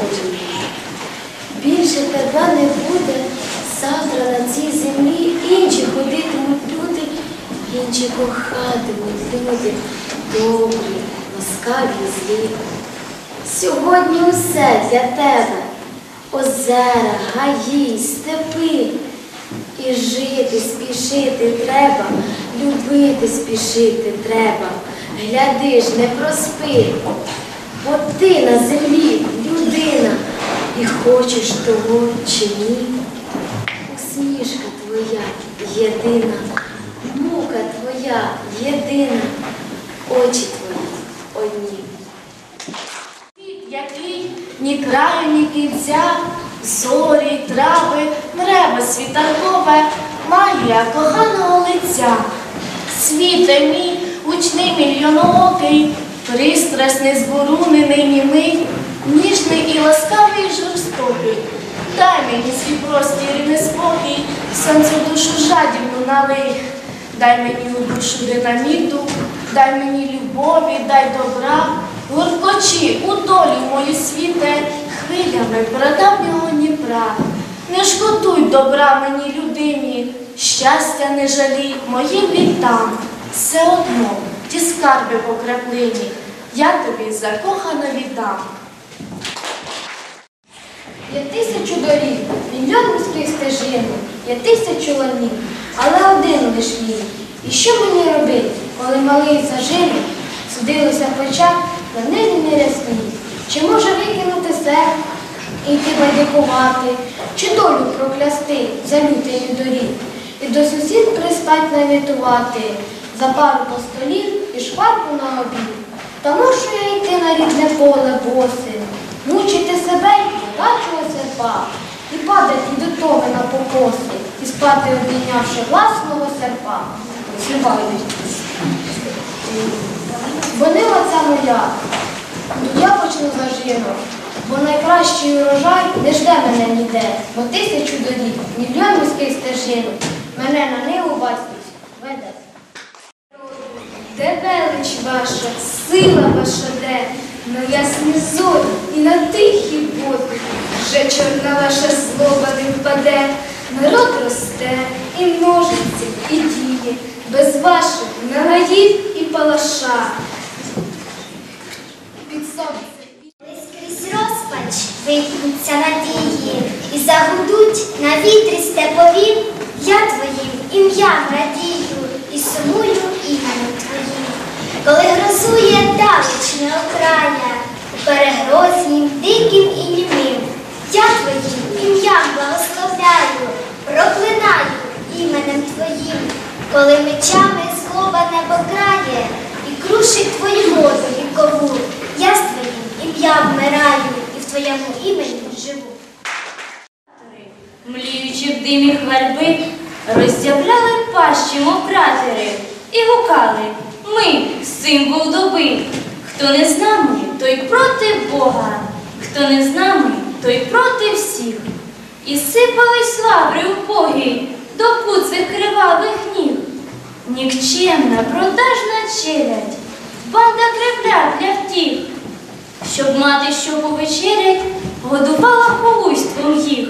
одні. Більше тебе не буде, завтра на цій землі інші ходитимуть люди, інші кохатимуть люди, добрі, ласкаві злі. Сьогодні усе для тебе. Озера, гаї, степи. І жити, спішити треба, любити, спішити треба. Гляди ж, не проспи, бо ти на землі і хочеш того чи ні. Усмішка твоя єдина, мука твоя єдина, очі твої одні. Світ, який ні краю, ні кінця, зорі, трави, небо світанкове, маю я коханого лиця. Світе мій, гучний мільйоноокий, пристрасний, зборунений, німий, ніжний і ласкавий, і жорстокий. Дай мені свій простір і неспокій, сонцю душу жадібну налий. Дай мені у душу динаміту, дай мені любові, дай добра, гуркочі у долю мою світе, хвилями прадавнього Дніпра. Не шкодуй добра мені людині, щастя не жалій моїм літам. Все одно ті скарби по краплині, я тобі закохано віддам. Є тисячу доріг, мільйон міських стежин, є тисячу ланів, але один лиш він. І що мені робити, коли малий зажив, судилося очах на небі нерясні? Чи може викинути серп і йти байдикувати, чи долю проклясти за лютий недоріг, і до сусід пристать навітувати за пару по столів і шкварку на обід? Та мушу я йти на рідне поле босим, мучити себе й плачого серпа, і падати до того на покоси, і спати обійнявши власного серпа. Співають. Бо не оця моя, я почну зажину, бо найкращий урожай не жде мене ніде, бо тисячу доріг, мільйон міських стежин, мене на ниву батьківську веде. Де велич ваша, сила ваша де, на ясні зорі і на тихі води, вже чорна ваша злоба не впаде, народ росте і множиться, і діє, без ваших нагаїв і палаша. Під сонце. Скрізь розпач випнуться надії і загудуть на вітрі степові. Я твоїм ім'ям радію і сумую іменем твоїм. Коли грозує далечне окрая, у перегрознім, диким і німим, я твоїм ім'ям благословляю, проклинаю іменем твоїм, коли мечами злоба небо крає і крушить твою воду вікову, я з твоїм ім'ям вмираю і в твоєму імені живу. Мліючи в димі хвальби, роззявляли пащі, мов кратери, і гукали Ми символ доби. Хто не з нами, той проти Бога, хто не з нами, той проти всіх. І сипались лаври убогі до куцих кривавих ніг. Нікчемна, продажна челядь, банда кривля для втіх, щоб мати що повечерять, годувала полуйством їх.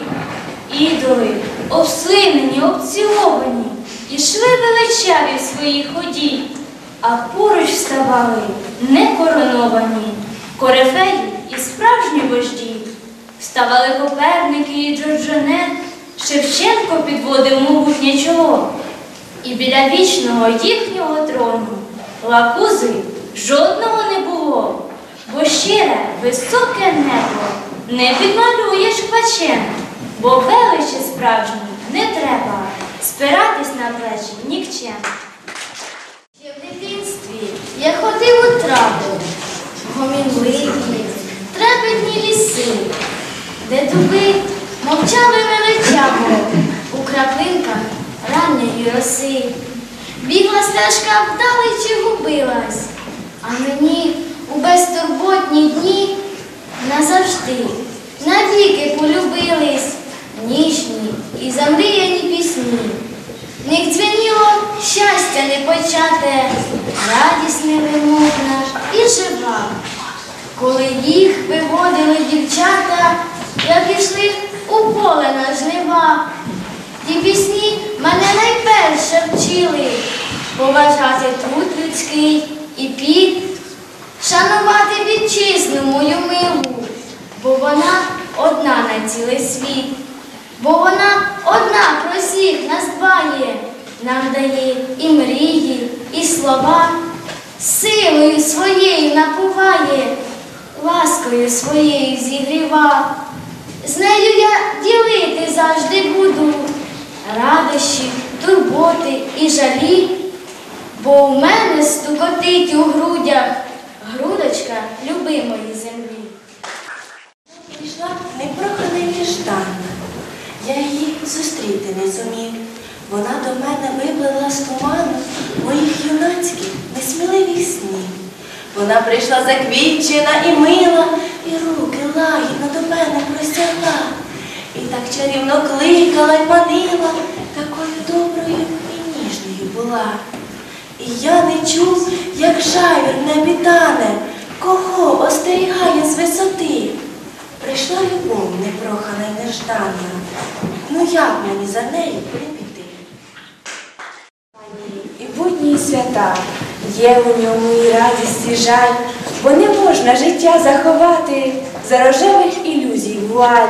Ідоли, обслинені, обціловані, ішли величаві в своїй ході, а поруч вставали некороновані, корифеї і справжні вожді. Вставали Коперники і Джорджонет, Шевченко підводив могутнє чоло. І біля вічного їхнього трону лакузи жодного не було, бо щире високе небо не підмалюєш квачем, бо величі справжній не треба спиратись на плечі нікчем. Ще в дитинстві я ходив у траву, гомінливі, трепетні ліси, дуби мовчали величаво у краплинках ранньої роси. Бігла стежка вдалечі губилась, а мені у безтурботні дні назавжди, навіки полюбились ніжні і замріяні пісні. В них щастя непочате, радісне вимовна і жива. Коли їх виводили дівчата, як ішли у поле на жнива. Ті пісні мене найперше вчили. Поважати труд людський і піт, шанувати вітчизну мою милу, бо вона одна на цілий світ, бо вона одна про всіх нас дбає, нам дає і мрії, і слова, силою своєю напуває, ласкою своєю зігріва. З нею я ділити завжди буду радощі, турботи і жалі, бо у мене стукотить у грудях грудочка любимої землі. Прийшла непрохана і. Я її зустріти не зумів. Вона до мене виплила з туману моїх юнацьких несміливих снів. Вона прийшла заквітчена і мила, і руки лагідно до мене простягла. І так чарівно кликала й манила, такою доброю і ніжною була. І я не чув, як жайвір в небі кого остерігає з висоти. Прийшла любов непрохана й неждана. Ну як мені за нею не піти? І будні свята, є у ньому і радість, і жаль, бо не можна життя заховати за рожевих ілюзій вуаль.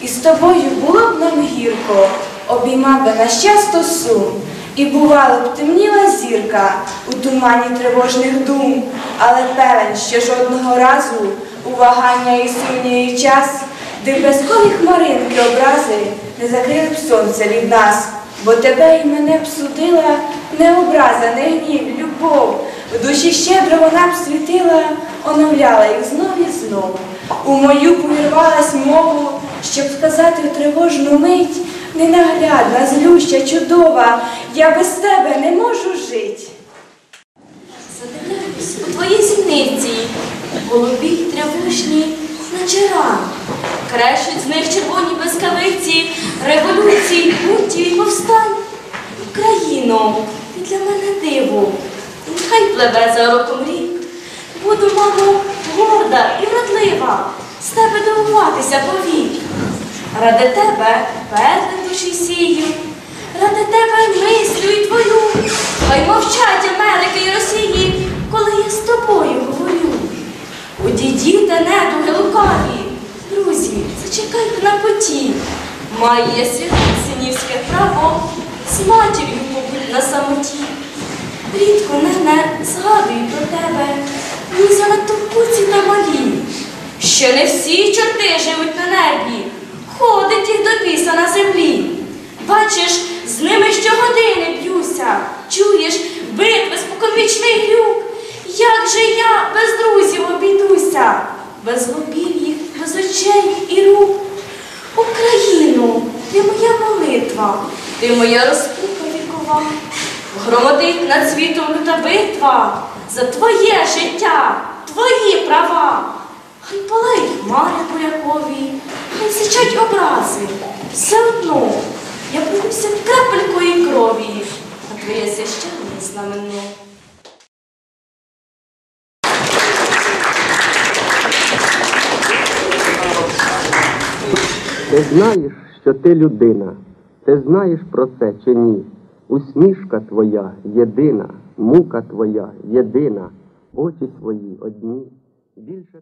І з тобою було б нам гірко, обіймав би нас часто сум, і бувало б темніла зірка у тумані тривожних дум, але певен, що жодного разу у вагання і сумніві час, де безколі хмаринки образи не закрили б сонце від нас. Бо тебе і мене б судила не образа, не гнів, любов. Душі щедро вона б світила, оновляла їх знов і знов. У мою повірвалась мову, щоб сказати в тривожну мить, ненаглядна, злюща, чудова, я без тебе не можу жить. Задивляюсь у твої зіниці, голубі й тривожні, наче ран. Крещуть з них червоні безкавиці, революцій, бунтів і повстань. Україно, ти для мене диво, нехай пливе за роком рік. Буду, мамо, горда і вродлива, з тебе дивуватися повік. Ради тебе перли душі сію, ради тебе мислю і твою. Хай мовчать Америки і Росії, коли я з тобою говорю. У дідів та недуги лукаві, друзі, зачекайте на поті. Має синівське право, з матір'ю побудь на самоті. Рідко мене згадую про тебе, ні занадто куці та малі. Що не всі чорти живуть на небі, ходить їх до біса на землі. Бачиш, з ними щогодини б'юся, чуєш битви споконвічний глюк. Як же я без друзів обійдуся, без лобів їх, без очей і рук. Україну, ти моя молитва, ти моя розпука вікова. Громадить над світом люта битва за твоє життя, твої права. Хай палають хмари бурякові, хай сичать образи. Все одно я боюся крапелької крові, а твоє священне знамено. Ти знаєш, що ти людина, ти знаєш про це чи ні? Усмішка твоя єдина, мука твоя єдина, очі твої одні. Більше